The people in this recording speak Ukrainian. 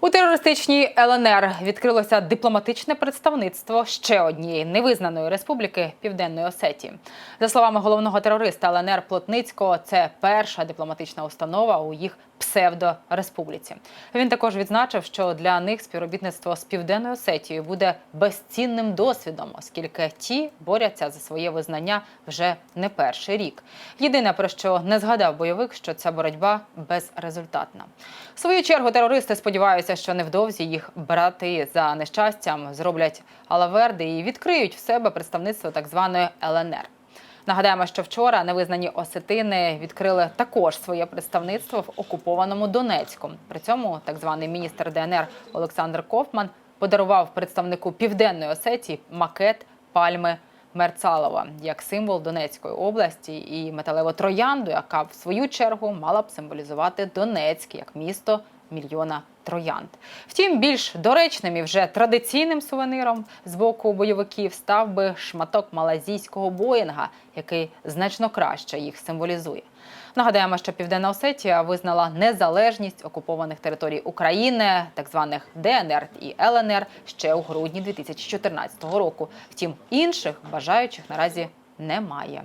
У терористичній ЛНР відкрилося дипломатичне представництво ще однієї невизнаної республіки Південної Осетії. За словами головного терориста ЛНР Плотницького, це перша дипломатична установа у їх псевдореспубліці. Він також відзначив, що для них співробітництво з Південною Осетією буде безцінним досвідом, оскільки ті борються за своє визнання вже не перший рік. Єдине про що не згадав бойовик, що ця боротьба безрезультатна. В свою чергу терористи сподіваються, що невдовзі їх брати за нещастям зроблять алаверди і відкриють в себе представництво так званої ЛНР. Нагадаємо, що вчора невизнані осетини відкрили також своє представництво в окупованому Донецьку. При цьому так званий міністр ДНР Олександр Кофман подарував представнику Південної Осетії макет пальми Мерцалова як символ Донецької області і металеву троянду, яка в свою чергу мала б символізувати Донецьк як місто мільйона троянд. Втім, більш доречним і вже традиційним сувениром з боку бойовиків став би шматок малазійського боїнга, який значно краще їх символізує. Нагадаємо, що Південна Осетія визнала незалежність окупованих територій України, так званих ДНР і ЛНР, ще у грудні 2014 року. Втім, інших бажаючих наразі немає.